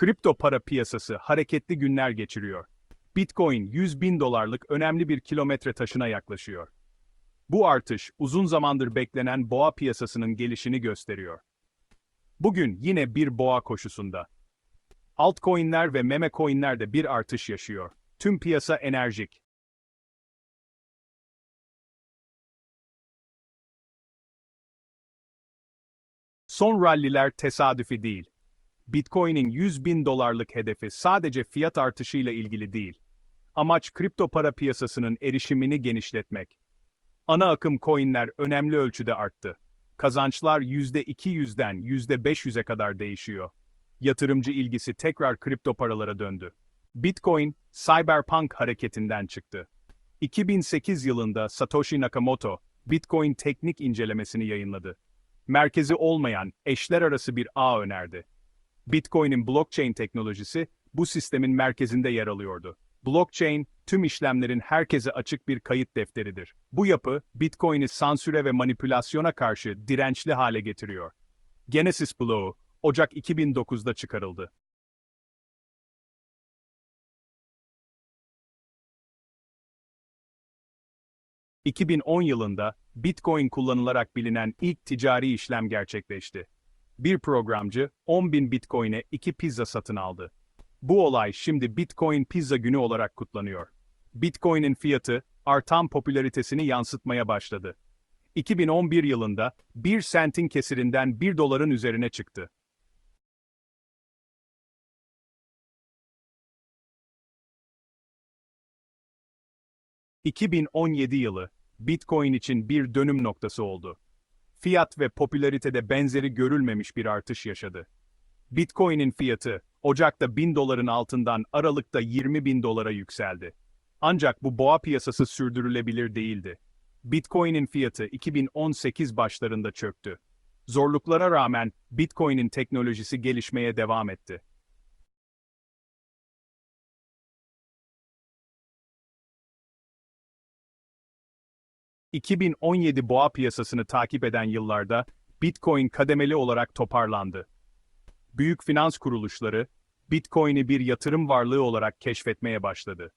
Kripto para piyasası hareketli günler geçiriyor. Bitcoin 100 bin dolarlık önemli bir kilometre taşına yaklaşıyor. Bu artış uzun zamandır beklenen boğa piyasasının gelişini gösteriyor. Bugün yine bir boğa koşusunda. Altcoin'ler ve meme coin'ler de bir artış yaşıyor. Tüm piyasa enerjik. Son ralliler tesadüfi değil. Bitcoin'in 100 bin dolarlık hedefi sadece fiyat artışıyla ilgili değil. Amaç kripto para piyasasının erişimini genişletmek. Ana akım coinler önemli ölçüde arttı. Kazançlar %200'den %500'e kadar değişiyor. Yatırımcı ilgisi tekrar kripto paralara döndü. Bitcoin, cyberpunk hareketinden çıktı. 2008 yılında Satoshi Nakamoto, Bitcoin teknik incelemesini yayınladı. Merkezi olmayan, eşler arası bir ağ önerdi. Bitcoin'in blockchain teknolojisi bu sistemin merkezinde yer alıyordu. Blockchain, tüm işlemlerin herkese açık bir kayıt defteridir. Bu yapı, Bitcoin'i sansüre ve manipülasyona karşı dirençli hale getiriyor. Genesis bloğu, Ocak 2009'da çıkarıldı. ...2010 yılında Bitcoin kullanılarak bilinen ilk ticari işlem gerçekleşti. Bir programcı 10.000 Bitcoin'e 2 pizza satın aldı. Bu olay şimdi Bitcoin Pizza Günü olarak kutlanıyor. Bitcoin'in fiyatı artan popülaritesini yansıtmaya başladı. 2011 yılında 1 sentin kesirinden 1 doların üzerine çıktı. ...2017 yılı, Bitcoin için bir dönüm noktası oldu. Fiyat ve popülaritede benzeri görülmemiş bir artış yaşadı. Bitcoin'in fiyatı, Ocak'ta 1000 doların altından Aralık'ta 20 bin dolara yükseldi. Ancak bu boğa piyasası sürdürülebilir değildi. Bitcoin'in fiyatı 2018 başlarında çöktü. Zorluklara rağmen Bitcoin'in teknolojisi gelişmeye devam etti. ...2017 boğa piyasasını takip eden yıllarda Bitcoin kademeli olarak toparlandı. Büyük finans kuruluşları, Bitcoin'i bir yatırım varlığı olarak keşfetmeye başladı.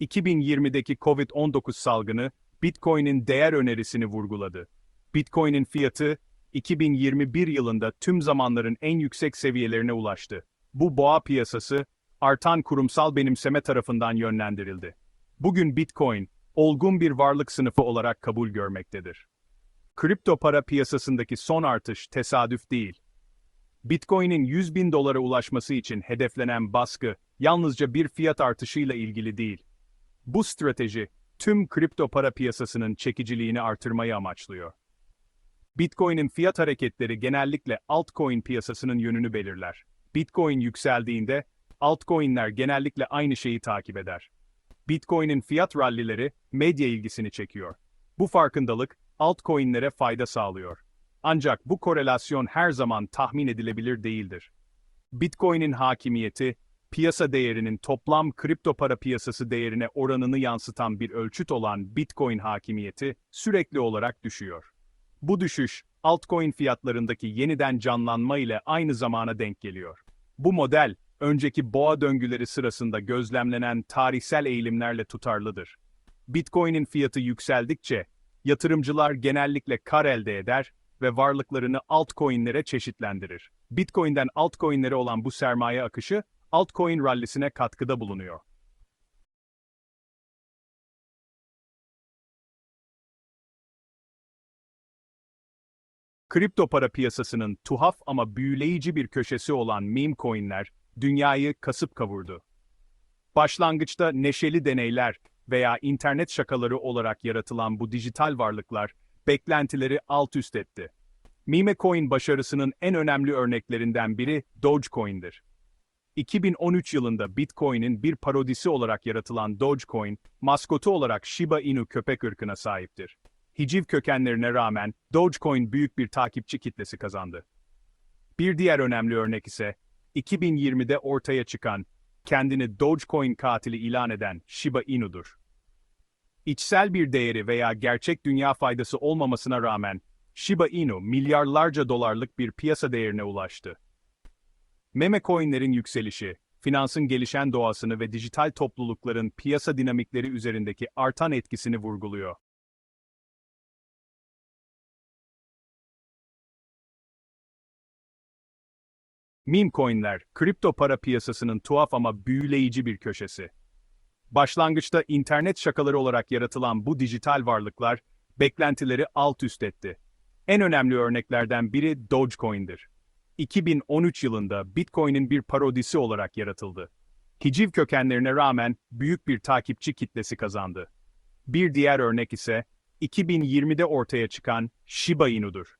2020'deki Covid-19 salgını, Bitcoin'in değer önerisini vurguladı. Bitcoin'in fiyatı, 2021 yılında tüm zamanların en yüksek seviyelerine ulaştı. Bu boğa piyasası, artan kurumsal benimseme tarafından yönlendirildi. Bugün Bitcoin, olgun bir varlık sınıfı olarak kabul görmektedir. Kripto para piyasasındaki son artış tesadüf değil. Bitcoin'in 100 bin dolara ulaşması için hedeflenen baskı, yalnızca bir fiyat artışıyla ilgili değil. Bu strateji, tüm kripto para piyasasının çekiciliğini artırmayı amaçlıyor. Bitcoin'in fiyat hareketleri genellikle altcoin piyasasının yönünü belirler. Bitcoin yükseldiğinde, altcoin'ler genellikle aynı şeyi takip eder. Bitcoin'in fiyat rallileri medya ilgisini çekiyor. Bu farkındalık, altcoin'lere fayda sağlıyor. Ancak bu korelasyon her zaman tahmin edilebilir değildir. Bitcoin'in hakimiyeti, piyasa değerinin toplam kripto para piyasası değerine oranını yansıtan bir ölçüt olan Bitcoin hakimiyeti sürekli olarak düşüyor. Bu düşüş, altcoin fiyatlarındaki yeniden canlanma ile aynı zamana denk geliyor. Bu model, önceki boğa döngüleri sırasında gözlemlenen tarihsel eğilimlerle tutarlıdır. Bitcoin'in fiyatı yükseldikçe, yatırımcılar genellikle kar elde eder ve varlıklarını altcoin'lere çeşitlendirir. Bitcoin'den altcoin'lere olan bu sermaye akışı, altcoin rallisine katkıda bulunuyor. Kripto para piyasasının tuhaf ama büyüleyici bir köşesi olan meme coin'ler, dünyayı kasıp kavurdu. Başlangıçta neşeli deneyler veya internet şakaları olarak yaratılan bu dijital varlıklar, beklentileri alt üst etti. Meme Coin başarısının en önemli örneklerinden biri Dogecoin'dir. 2013 yılında Bitcoin'in bir parodisi olarak yaratılan Dogecoin, maskotu olarak Shiba Inu köpek ırkına sahiptir. Hiciv kökenlerine rağmen Dogecoin büyük bir takipçi kitlesi kazandı. Bir diğer önemli örnek ise 2020'de ortaya çıkan, kendini Dogecoin katili ilan eden Shiba Inu'dur. İçsel bir değeri veya gerçek dünya faydası olmamasına rağmen Shiba Inu milyarlarca dolarlık bir piyasa değerine ulaştı. Meme coinlerin yükselişi, finansın gelişen doğasını ve dijital toplulukların piyasa dinamikleri üzerindeki artan etkisini vurguluyor. Meme coinler, kripto para piyasasının tuhaf ama büyüleyici bir köşesi. Başlangıçta internet şakaları olarak yaratılan bu dijital varlıklar, beklentileri alt üst etti. En önemli örneklerden biri Dogecoin'dir. 2013 yılında Bitcoin'in bir parodisi olarak yaratıldı. Hiciv kökenlerine rağmen büyük bir takipçi kitlesi kazandı. Bir diğer örnek ise 2020'de ortaya çıkan Shiba Inu'dur.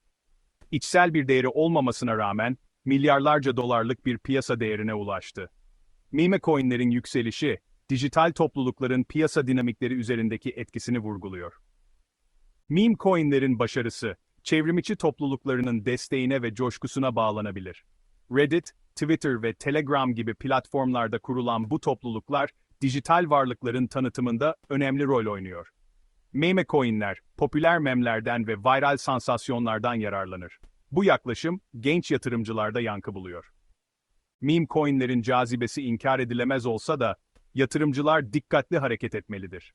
İçsel bir değeri olmamasına rağmen milyarlarca dolarlık bir piyasa değerine ulaştı. Meme coinlerin yükselişi, dijital toplulukların piyasa dinamikleri üzerindeki etkisini vurguluyor. Meme coinlerin başarısı, çevrimiçi topluluklarının desteğine ve coşkusuna bağlanabilir. Reddit, Twitter ve Telegram gibi platformlarda kurulan bu topluluklar, dijital varlıkların tanıtımında önemli rol oynuyor. Meme coinler, popüler memlerden ve viral sansasyonlardan yararlanır. Bu yaklaşım, genç yatırımcılarda yankı buluyor. Meme coinlerin cazibesi inkar edilemez olsa da, yatırımcılar dikkatli hareket etmelidir.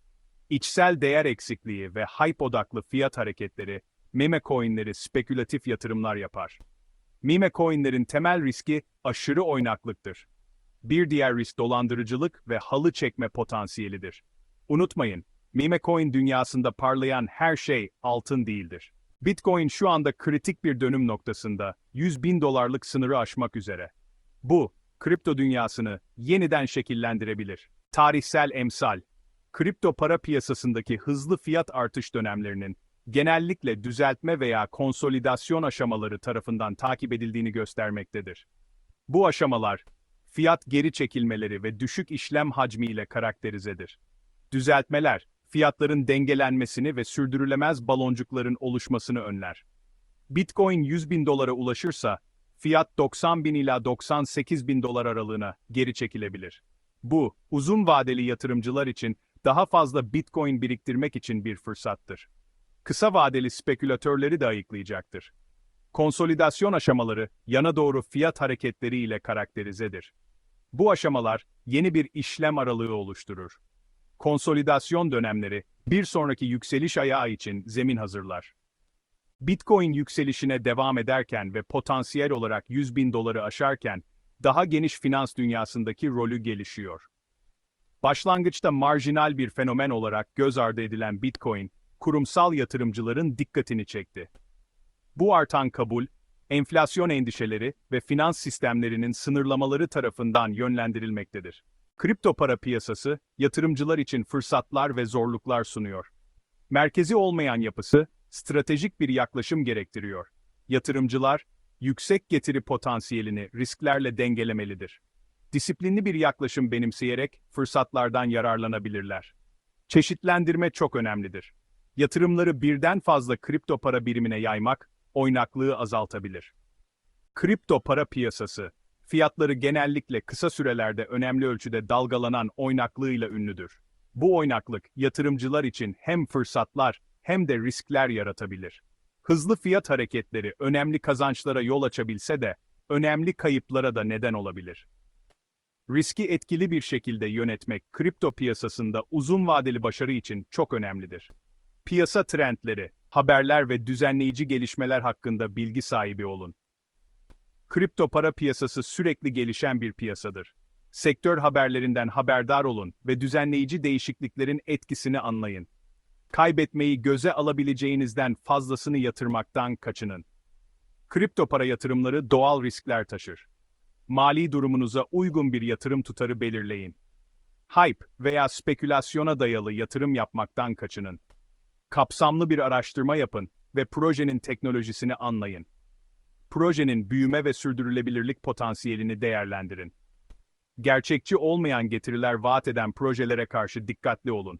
İçsel değer eksikliği ve hype odaklı fiyat hareketleri, meme coinleri spekülatif yatırımlar yapar. Meme coinlerin temel riski aşırı oynaklıktır. Bir diğer risk dolandırıcılık ve halı çekme potansiyelidir. Unutmayın, meme coin dünyasında parlayan her şey altın değildir. Bitcoin şu anda kritik bir dönüm noktasında, 100 bin dolarlık sınırı aşmak üzere. Bu, kripto dünyasını yeniden şekillendirebilir. Tarihsel emsal, kripto para piyasasındaki hızlı fiyat artış dönemlerinin genellikle düzeltme veya konsolidasyon aşamaları tarafından takip edildiğini göstermektedir. Bu aşamalar, fiyat geri çekilmeleri ve düşük işlem hacmi ile karakterizedir. Düzeltmeler, fiyatların dengelenmesini ve sürdürülemez baloncukların oluşmasını önler. Bitcoin 100 bin dolara ulaşırsa, fiyat 90 bin ila 98 bin dolar aralığına geri çekilebilir. Bu, uzun vadeli yatırımcılar için daha fazla Bitcoin biriktirmek için bir fırsattır. Kısa vadeli spekülatörleri de ayıklayacaktır. Konsolidasyon aşamaları, yana doğru fiyat hareketleri ile karakterizedir. Bu aşamalar, yeni bir işlem aralığı oluşturur. Konsolidasyon dönemleri, bir sonraki yükseliş ayağı için zemin hazırlar. Bitcoin yükselişine devam ederken ve potansiyel olarak 100 bin doları aşarken, daha geniş finans dünyasındaki rolü gelişiyor. Başlangıçta marjinal bir fenomen olarak göz ardı edilen Bitcoin, kurumsal yatırımcıların dikkatini çekti. Bu artan kabul, enflasyon endişeleri ve finans sistemlerinin sınırlamaları tarafından yönlendirilmektedir. Kripto para piyasası, yatırımcılar için fırsatlar ve zorluklar sunuyor. Merkezi olmayan yapısı, stratejik bir yaklaşım gerektiriyor. Yatırımcılar, yüksek getiri potansiyelini risklerle dengelemelidir. Disiplinli bir yaklaşım benimseyerek fırsatlardan yararlanabilirler. Çeşitlendirme çok önemlidir. Yatırımları birden fazla kripto para birimine yaymak, oynaklığı azaltabilir. Kripto para piyasası, fiyatları genellikle kısa sürelerde önemli ölçüde dalgalanan oynaklığıyla ünlüdür. Bu oynaklık, yatırımcılar için hem fırsatlar hem de riskler yaratabilir. Hızlı fiyat hareketleri önemli kazançlara yol açabilse de, önemli kayıplara da neden olabilir. Riski etkili bir şekilde yönetmek kripto piyasasında uzun vadeli başarı için çok önemlidir. Piyasa trendleri, haberler ve düzenleyici gelişmeler hakkında bilgi sahibi olun. Kripto para piyasası sürekli gelişen bir piyasadır. Sektör haberlerinden haberdar olun ve düzenleyici değişikliklerin etkisini anlayın. Kaybetmeyi göze alabileceğinizden fazlasını yatırmaktan kaçının. Kripto para yatırımları doğal riskler taşır. Mali durumunuza uygun bir yatırım tutarı belirleyin. Hype veya spekülasyona dayalı yatırım yapmaktan kaçının. Kapsamlı bir araştırma yapın ve projenin teknolojisini anlayın. Projenin büyüme ve sürdürülebilirlik potansiyelini değerlendirin. Gerçekçi olmayan getiriler vaat eden projelere karşı dikkatli olun.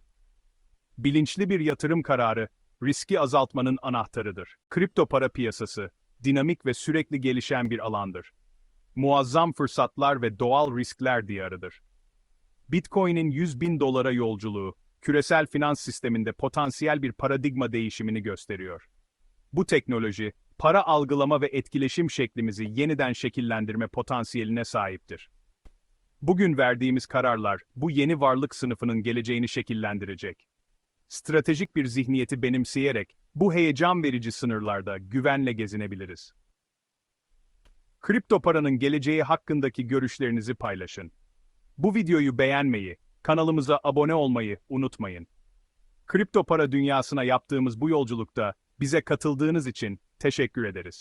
Bilinçli bir yatırım kararı, riski azaltmanın anahtarıdır. Kripto para piyasası, dinamik ve sürekli gelişen bir alandır. Muazzam fırsatlar ve doğal riskler diyarıdır. Bitcoin'in 100 bin dolara yolculuğu, küresel finans sisteminde potansiyel bir paradigma değişimini gösteriyor. Bu teknoloji, para algılama ve etkileşim şeklimizi yeniden şekillendirme potansiyeline sahiptir. Bugün verdiğimiz kararlar bu yeni varlık sınıfının geleceğini şekillendirecek. Stratejik bir zihniyeti benimseyerek bu heyecan verici sınırlarda güvenle gezinebiliriz. Kripto paranın geleceği hakkındaki görüşlerinizi paylaşın. Bu videoyu beğenmeyi, kanalımıza abone olmayı unutmayın. Kripto para dünyasına yaptığımız bu yolculukta bize katıldığınız için teşekkür ederiz.